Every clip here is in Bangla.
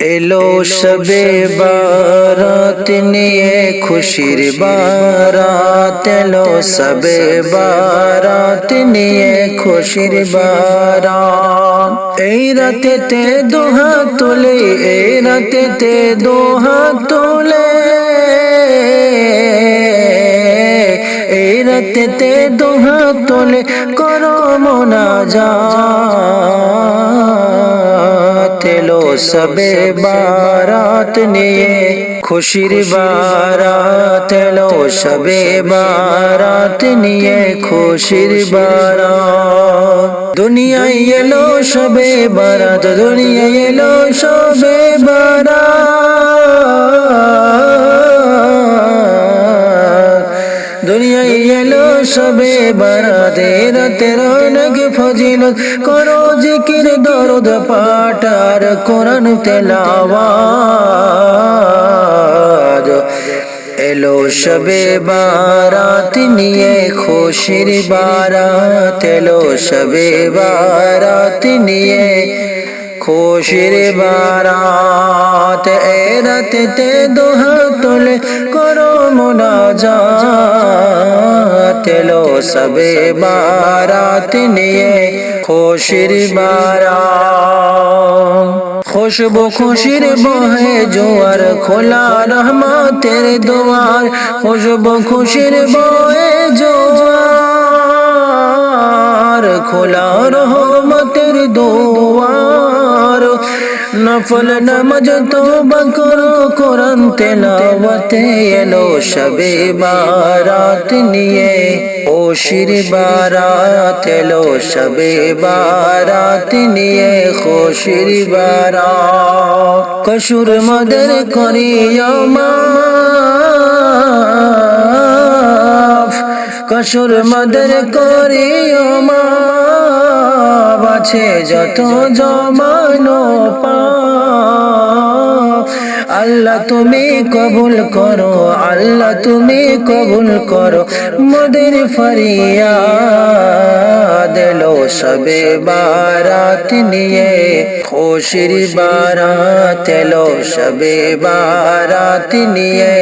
এলো সবে বারাত নিয়ে খুশির বারাত। এলো সবে বারাত নিয়ে খুশির বারাত। এই রাতেতে দোহা তোলে এই রাতেতে দোহা তোলে। এই রাতেতে দোহা তোলে করো মোনা যা সবে বারাত নিয়ে খুশির বারাত এলো। সবে বারাত নিয়ে খুশির বারাত। দুনিয়ায় এলো সবে বারাত, দুনিয়ায় এলো সবে বারাত। দুনিয়ায় সবে বারাতে রাতের অনেক ফজিলত। করো জিকির, দরদ, পাঠ আর কোরআন তেলাওয়াত। এলো সবে বারাত নিয়ে খুশির বারাত। এলো সবে বারাত নিয়ে খুশির বারাত। এ রাতেতে দোহা তোলে করো মোনাজাত। এলো সবে বারাত নিয়ে খুশির বারাত খুশবু খুশির বহে জোয়ার খোলা রহমতের দুয়ার। খুশবু খুশির বহে জোয়ার খোলা রহমতের দুয়ার। নফল নামাজ তো বকরো কোরআন তেলাওয়াতে এলো সবে বারাত নিয়ে। ও শির বারাত এলো সবে বারাত নিয়ে। খুশির বারাত কসুর মদের করিও মাফ। কসুর মদের করিও মা আছে যত জমানো পা আল্লাহ তুমি কবুল করো, আল্লাহ তুমি কবুল করো। মদের ফরিয়া দিলো সবে বারাত নিয়ে, খুশির বারাত এলো সবে বারাত নিয়ে,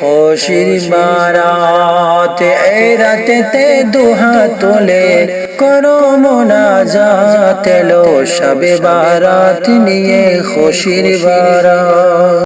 খুশির বারাত এই রাতেতে দুহা তোলে, করো মোনাজাত এলো সবে বারাত নিয়ে, খুশির বারাত।